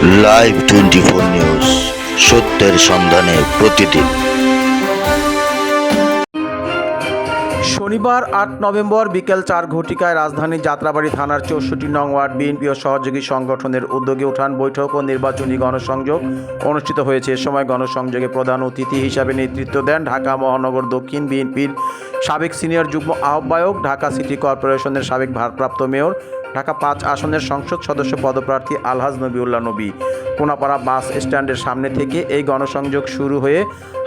Live twenty four news সত্যের সন্ধানে প্রতিদিন। শনিবার আট নভেম্বর বিকেল চার ঘটিকায় রাজধানীর যাত্রাবাড়ি থানার চৌষট্টি নং ওয়ার্ড বিএনপি ও সহযোগী সংগঠনের উদ্যোগে উঠান বৈঠক ও নির্বাচনী গণসংযোগ অনুষ্ঠিত হয়েছে। এ সময় গণসংযোগে প্রধান অতিথি হিসাবে নেতৃত্ব দেন ঢাকা মহানগর দক্ষিণ বিএনপির সাবেক সিনিয়র যুগ্ম আহ্বায়ক, ঢাকা সিটি কর্পোরেশনের সাবেক ভারপ্রাপ্ত মেয়র ঢাকা পাঁচ আসনের সংসদ সদস্য পদপ্রার্থী আলহাজ নবিউল্লাহ নবী। কোনাপাড়া বাস স্ট্যান্ডের সামনে থেকে এই গণসংযোগ শুরু হয়ে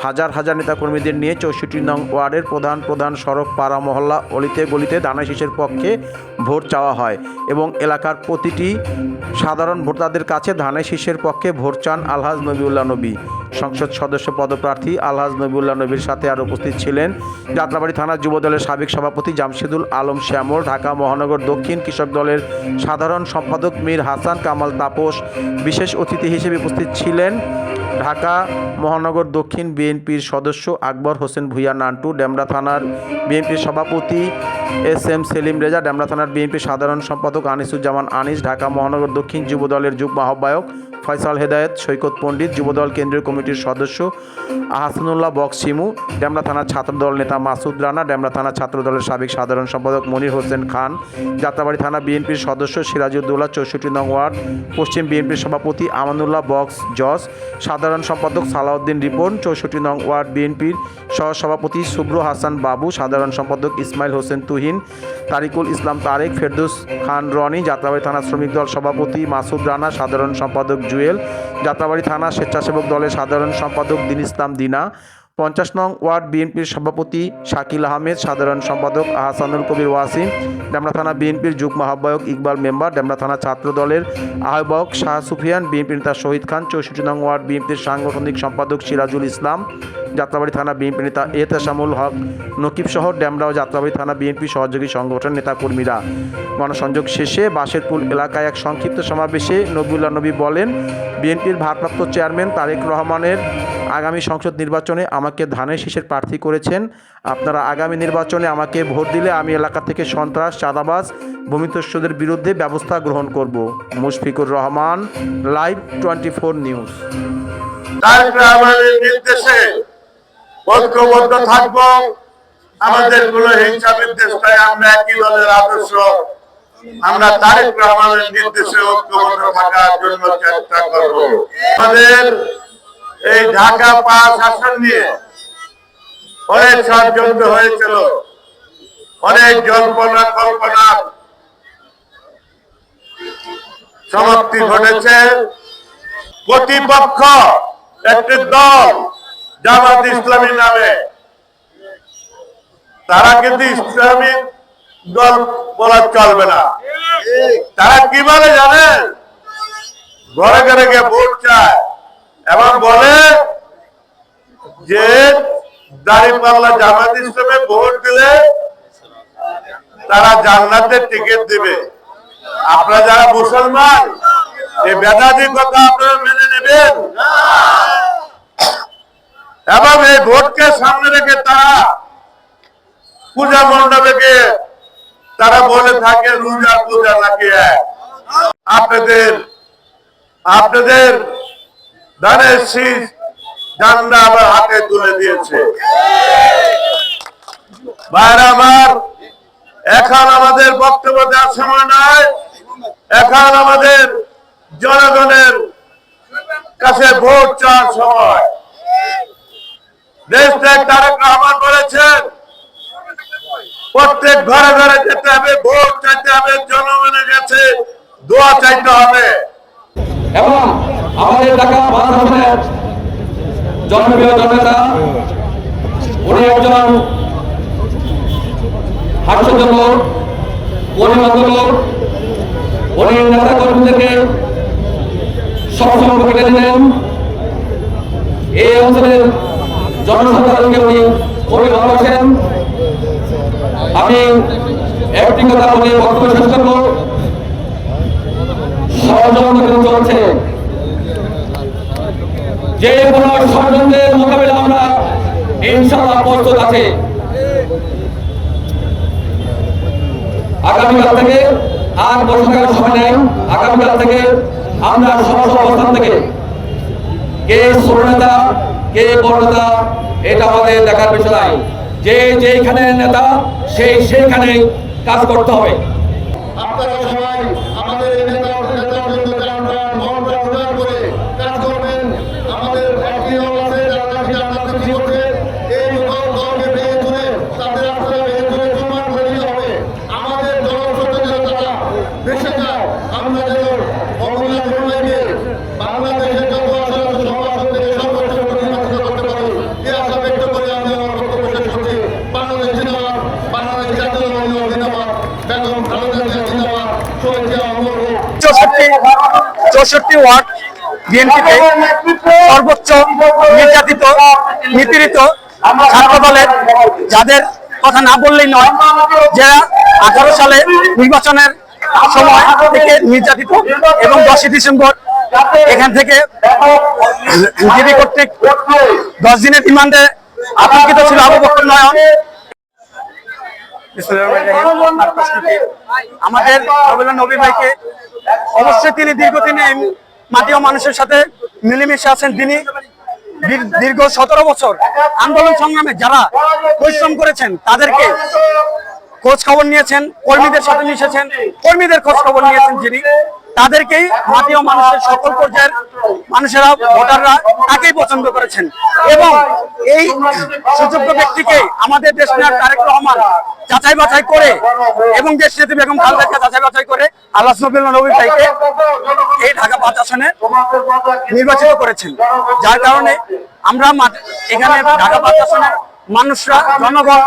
হাজার হাজার নেতাকর্মীদের নিয়ে চৌষট্টি নং ওয়ার্ডের প্রধান প্রধান সড়ক পাড়া মহল্লা অলিতে গলিতে দানা শীষের পক্ষে ভোট চাওয়া হয় এবং এলাকার প্রতিটি সাধারণ ভোটারদের কাছে ধানের শীষের পক্ষে ভোট চান আলহাজ নবিউল্লাহ নবী। সংসদ সদস্য পদপ্রার্থী আলহাজ নবিউল্লাহ নবীর সাথে আর উপস্থিত ছিলেন। যাত্রাবাড়ি থানার যুব দলের সাবেক সভাপতি জামশেদুল আলম শ্যামল, ঢাকা মহানগর দক্ষিণ কৃষক দলের সাধারণ সম্পাদক মীর হাসান কামাল তাপস বিশেষ অতিথি হিসেবে উপস্থিত ছিলেন। ঢাকা মহানগর দক্ষিণ বিএনপির সদস্য আকবর হোসেন ভুইয়া নান্টু, ডেমরা থানার বিএনপির সভাপতি এস এম সেলিম রেজা, ডেমরা থানার বিএনপির সাধারণ সম্পাদক আনিসুজ্জামান আনিস, ঢাকা মহানগর দক্ষিণ যুব দলের যুগ্ম আহ্বায়ক ফয়সাল হেদায়েত, সৈকত পণ্ডিত, যুবদল কেন্দ্রীয় কমিটির সদস্য আহসানুল্লাহ বক্স শিমু ডেমরা থানার ছাত্রদল নেতা মাসুদ রানা, ডেমরা থানা ছাত্রদলের সাবেক সাধারণ সম্পাদক মনির হোসেন খান, যাত্রাবাড়ি থানা বিএনপির সদস্য সিরাজউদ্দৌলা চৌষট্টি নং ওয়ার্ড, পশ্চিম বিএনপির সভাপতি আমানুল্লাহ বক্স জস সাধারণ সম্পাদক সালাউদ্দিন রিপন, চৌষট্টি নং ওয়ার্ড বিএনপির সহসভাপতি শুভ্র হাসান বাবু, সাধারণ সম্পাদক ইসমাইল হোসেন তুহিন তারিকুল ইসলাম তারেক, ফেরদৌস খান রনি, যাত্রাবাড়ি থানা শ্রমিক দল সভাপতি মাসুদ রানা, সাধারণ সম্পাদক জুয়েল, যাত্রাবাড়ি থানা স্বেচ্ছাসেবক দলের সাধারণ সম্পাদক দিন ইসলাম দিনা, পঞ্চাশ নং ওয়ার্ড বিএনপির সভাপতি শাকিল আহমেদ, সাধারণ সম্পাদক আহসানুল কবির ওয়াসিম, ডেমরা থানা বিএনপির যুগ্ম আহ্বায়ক ইকবাল মেম্বার, ডেমরা থানা ছাত্র দলের আহ্বায়ক শাহ সুফিয়ান বিএনপি নেতা শহীদ খান, চৌষট্টি নং ওয়ার্ড বিএনপির সাংগঠনিক সম্পাদক সিরাজুল ইসলাম যাত্রাবাড়ি থানা বিএনপি নেতা এহতেশামুল হক, নকিব শহর ড্যামরা ও যাত্রাবাড়ি থানা বিএনপি সহযোগী সংগঠন নেতাকর্মীরা। গণসংযোগ শেষে বাসেরপুল এলাকায় এক সংক্ষিপ্ত সমাবেশে নবিউল্লাহ নবী বলেন, বিএনপির ভারপ্রাপ্ত চেয়ারম্যান তারেক রহমানের আগামী সংসদ নির্বাচনে আমাকে ধানের শীষের প্রার্থী করেছেন। আপনারা আগামী নির্বাচনে আমাকে ভোট দিলে আমি এলাকা থেকে সন্ত্রাস, চাঁদাবাজ, ভূমিতস্যদের বিরুদ্ধে ব্যবস্থা গ্রহণ করব। Mushfiqur Rahman, live twenty four news. ঐক্যবদ্ধ থাকব। আমাদের কোন হিংসা বিদ্বেষটাই আমরা একই দলের আদর্শ। আমরা তারেক রহমানের নির্দেশে ঐক্যবদ্ধ থাকার জন্য চেষ্টা করব। আমাদের এই ঢাকা পাঁচ আসন নিয়ে অনেক ষড়যন্ত্র হয়েছিল। অনেক জল্পনা কল্পনা সমাপ্তি ঘটেছে। প্রতিপক্ষ একটি দল জামাত ইসলামী নামে। তারা কিন্তু ইসলামী দল বলা চলবে না। তারা কি বলে জানেন? ঘরে ঘরে গিয়ে ভোট চায় এবং বলে যে দাঁড়িপাল্লা জামাত ইসলামে ভোট দিলে তারা জান্নাতের টিকিট দিবে। আপনারা যারা মুসলমান এই বেদাদি কথা আপনারা মেনে নেবেন? এবং এই ভোটকে সামনে রেখে তারা পূজা মণ্ডপে গিয়ে তারা বলে থাকে, রোজা পূজা নাকি আপনাদের আপনাদের ধানের শীষ ডান্ডা আমার হাতে তুলে দিয়েছে। ভাইরা আমার, এখন আমাদের বক্তব্য দেওয়ার সময় নয় এখন আমাদের জনগণের কাছে ভোট চাওয়ার সময়। দেশ ত্যাগ তারেক রহমান বলেছেন, প্রত্যেক ঘরে ঘরে যেতে হবে, ভোট চাইতে হবে, জনগণের কাছে দোয়া চাইতে হবে। এবং আমাদের ঢাকা বাংলাদেশের জনপ্রিয় জননেতা, উনি একজন হাস্যজনক লোক উনি নেতা কর্মীদেরকে সবসময় কেটে দিলেন, এই অঞ্চলের জনসাধারণকে উনি খুবই ভালোবাসেন আমি একটি কথা বলে বক্তব্য শেষ করব। ষড়যন্ত্র চলছে। যে কোনো ষড়যন্ত্রের মোকাবেলা আমরা ইনশাআল্লাহ প্রস্তুত আছে। আগামীকাল থেকে আর বসে থাকার সময় নেই। আগামীকাল থেকে আমরা সহজ অবস্থান থেকে কে ছোট নেতা কে বড় এটা আমাদের দেখার বিষয়। যে যেখানে নেতা সেই সেইখানে কাজ করতে হবে আপনারা সবাই আমাদের এই নেতা নেতার জন্য গান গান মন প্রাণ উজাড় করে কাজ করবেন আমাদের একটি দল আছে যারা নাকি আল্লাহ খুশি করবে এই দল দলকে ভেঙে তুলে তাদের রাস্তা ভেঙে তুলে সমান করে দিতে হবে আমাদের দল সত্যি যারা বেঁচে যায় আমরা যেন অমূল্য মূল্যকে বাংলাদেশের যত আসলে সব আসলে সর্বোচ্চ প্রতিনিধিত্ব করতে পারি এই আশা ব্যক্ত করে আমি আমার বক্তব্য শেষ করছি বাংলাদেশ জিন্দাবাদ বাংলাদেশ জাতীয় দল জিন্দাবাদ বেগম খালেদা জিয়া জিন্দাবাদ শহীদ জিয়া অমর হোক চৌষট্টি ওয়ার্ড বিএনপিতে সর্বোচ্চ নির্যাতিত, নিপীড়িত ছাত্র দলের যাদের কথা না বললেই নয়, যারা আঠারো সালে নির্বাচনের সময় থেকে নির্যাতিত এবং দশই ডিসেম্বর এখান থেকে ডিবি কর্তৃক দশ দিনের রিমান্ডে আতঙ্কিত ছিল আবু বকর নয়ন। আমাদের নবী ভাইকে অবশ্যই তিনি দীর্ঘদিন এই মাটি ও মানুষের সাথে মিলেমিশে আছেন। তিনি দীর্ঘ সতেরো বছর আন্দোলন সংগ্রামে যারা পরিশ্রম করেছেন তাদেরকে খোঁজ খবর নিয়েছেন কর্মীদের সাথে মিশেছেন কর্মীদের খোঁজ খবর নিয়েছেন যিনি তাদেরকেই মাটি ও মানুষের সকল পর্যায়ের মানুষেরা, ভোটাররা তাকেই পছন্দ করেছেন। এবং এই সুযোগ্য ব্যক্তিকে আমাদের দেশ নেওয়ার তারেক রহমান যাচাই বাছাই করে এবং দেশ নেত্রী বেগম খালেদাকে যাচাই বাছাই করে আল্লাহ নবীল নবী ভাইকে এই ঢাকা পাঁচ আসনে নির্বাচিত করেছেন। যার কারণে আমরা এখানে ঢাকা পাঁচ আসনের মানুষরা, জনগণ,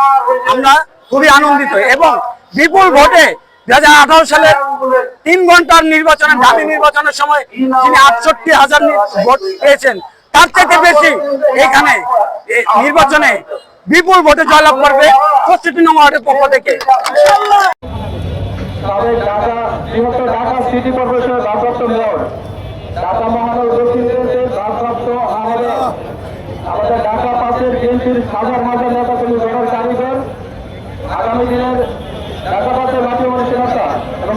আমরা খুবই আনন্দিত এবং বিপুল ভোটে তিন ঘণ্টার নির্বাচনের সময় আটষট্টি হাজার থেকে বেশি এখানে বিপুল ভোটে জয়লাভ করবে পঁয়ষট্টি নম্বর পক্ষ থেকে। ঢাকা সিটি কর্পোরেশনের ভারপ্রাপ্ত মেয়র, ঢাকা মহানগর দক্ষিণ ভারপ্রাপ্ত আমাদের আমাদের ঢাকা পাশের বিএনপির হাজার হাজার নেতা কর্মী গড়ার কারিগর আগামী দিনের ঢাকা পাশের মাটি মানুষের নেতা এবং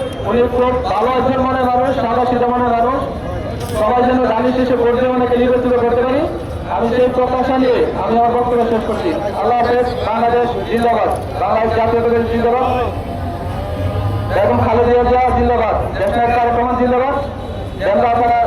উনি খুব ভালো একজন মনে মানুষ সাদা মনে মানুষ সবাই যেন গালি শেষে ভোট দিয়ে অনেকে মানে নির্বাচিত করতে পারি? আমি সেই প্রত্যাশা নিয়ে আমি আমার বক্তব্য শেষ করছি। আল্লাহ হাফেজ, বাংলাদেশ জিন্দাবাদ। বাংলাদেশ জাতীয় জিন্দাবাদ। খালেদিয়া জিন্দাবাদ। জিন্দাবাদ। আপনারা